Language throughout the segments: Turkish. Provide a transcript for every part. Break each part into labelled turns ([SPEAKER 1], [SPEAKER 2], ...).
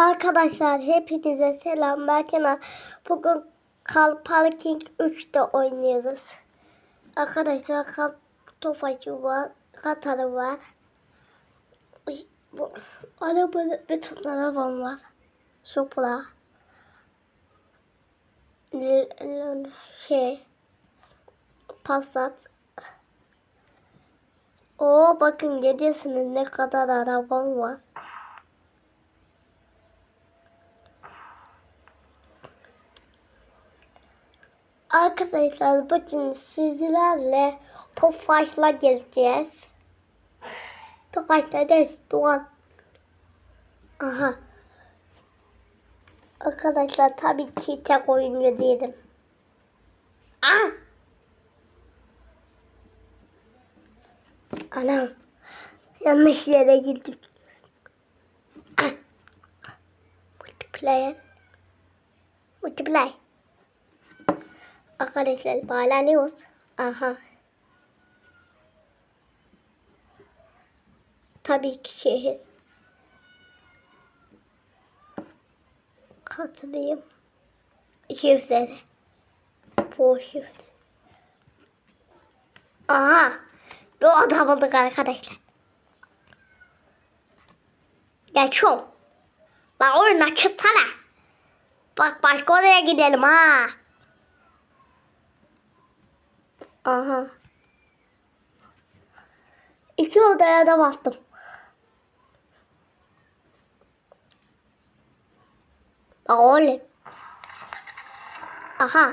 [SPEAKER 1] Arkadaşlar hepinize selam. Ben Kenan. Bugün Kal Parking 3'te oynuyoruz. Arkadaşlar kal tofacı var. Katarı var. Bu, arabada bir tane arabam var. Supra. Şey. Passat. Oo bakın görüyorsunuz ne kadar arabam var. Arkadaşlar bugün sizlerle Tofaş'la gezeceğiz. Tofaş'la değil, Doğan. Aha. Arkadaşlar tabii ki tek oyuncu değilim. Ah! Anam. Yanlış yere gittim. Ah. Multiplayer. Multiplayer. Arkadaşlar bağlanıyoruz. Aha. Tabii ki şehir. Katılayım. Şifreli. Bu şifre. Aha. Bir adam bulduk arkadaşlar. Geçiyorum. La oyuna çıksana. Bak başka odaya gidelim ha. Aha. İki odaya da bastım. Bak oğlum. Aha.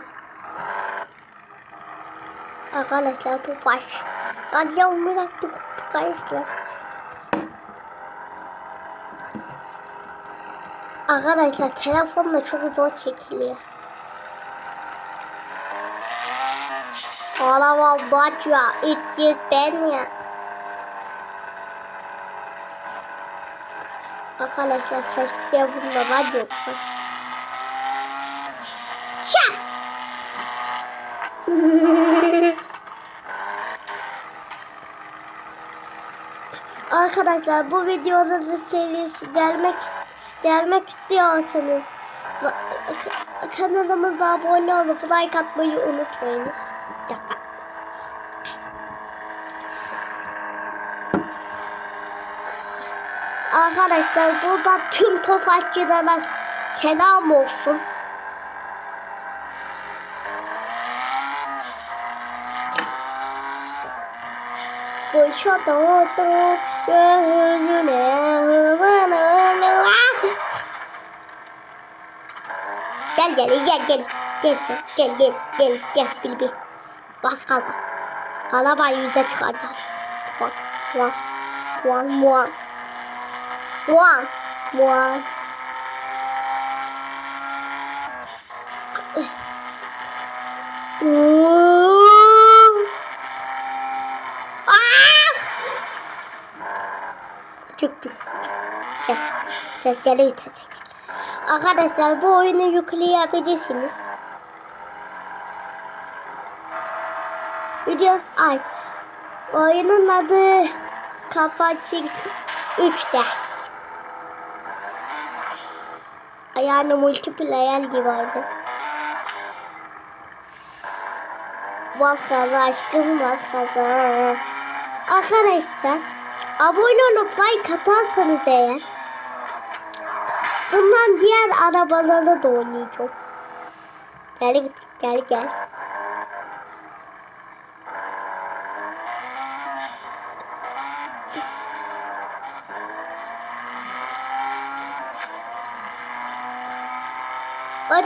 [SPEAKER 1] Arkadaşlar topaş. Yavrum bıraktık. Kayıslar. Arkadaşlar telefonla çok zor çekiliyor. Araba batıyor. 300 ben ya. Arkadaşlar keşke bunda var yoksa. Şat! Arkadaşlar bu videoların serisi gelmek gelmek istiyorsanız kanalımıza abone olup like atmayı unutmayınız. Yapma. Arkadaşlar burada tüm tofaşçılara selam olsun. Koşa doğdu gözüne hızını Gel gel gel gel gel gel gel gel gel bil bil. Bas gaza. Araba yüze çıkacağız. One, one, one, one. One, one. Çık çık. Gel. Sesleri vitese Arkadaşlar bu oyunu yükleyebilirsiniz. Video ay. Oyunun adı Kapaçık 3'te. Yani multiplayer gibi oyun. Bas gaza aşkım bas. Arkadaşlar abone olup like atarsanız eğer bundan diğer arabaları da oynayacağım. Gel gel gel.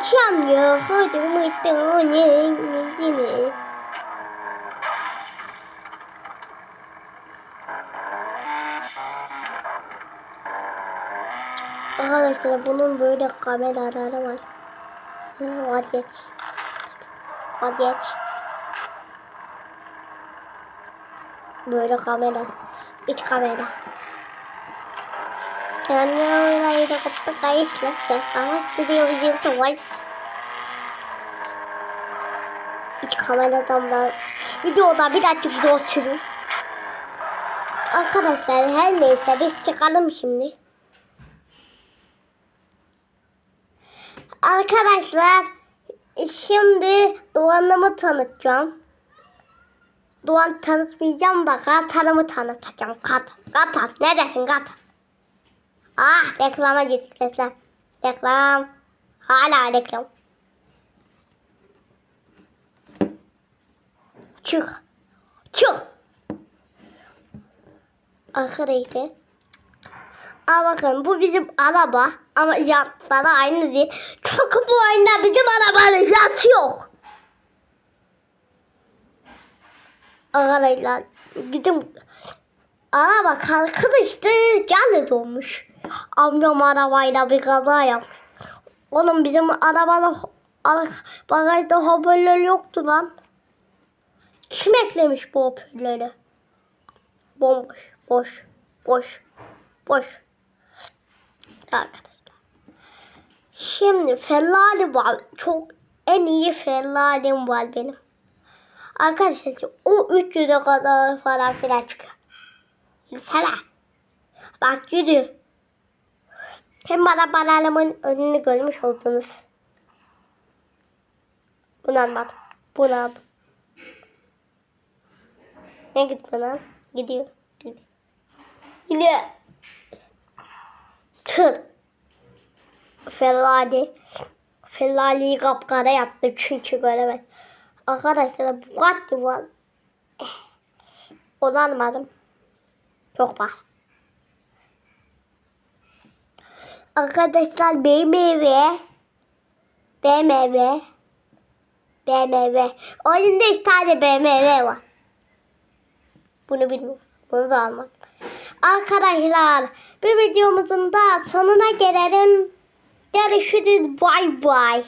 [SPEAKER 1] Açamıyor. Hadi mutlu oynayın. Arkadaşlar bunun böyle kameraları var. Vazgeç. Vazgeç. Böyle kamera. İç kamera. Channel ini kita guys, let's guys, sama studio video tuh guys. Hiç kameradan ben videoda bir dakika video sürün. Arkadaşlar her neyse biz çıkalım şimdi. Arkadaşlar şimdi Doğan'ımı tanıtacağım. Doğan tanıtmayacağım da Gatan'ımı tanıtacağım. Gatan, Gatan neredesin Gatan? Reklama gittik reklam. Reklam. Hala reklam. Çık. Çık. Arkadaşlar. Aa bakın bu bizim araba ama yatları aynı değil. Çünkü bu oyunda bizim arabanın yatı yok. Arkadaşlar bizim araba kalkınıştı yalnız olmuş. Amcam arabayla bir kaza yapmış. Oğlum bizim arabada ara- bagajda hoparlör yoktu lan. Kim eklemiş bu hoparlörü? Bomboş, boş, boş, boş. Arkadaşlar. Şimdi Ferrari var. Çok en iyi Ferrari'm var benim. Arkadaşlar o 300'e kadar falan filan çıkıyor. Sana. Bak yürü. Hem bana bananımın önünü görmüş oldunuz. Bunu almadım. Bunu aldım. Ne gitti lan? Gidiyor. Gidiyor. Gidiyor. Tır. Ferrari. Ferrari'yi kapkara yaptım çünkü göremez. Arkadaşlar Bugatti var. Onu almadım. Çok var. Arkadaşlar BMW BMW BMW Oyunda üç tane BMW var. Bunu bilmiyorum. Bunu da almadım. Arkadaşlar bir videomuzun da sonuna gelelim. Görüşürüz. Bay bay.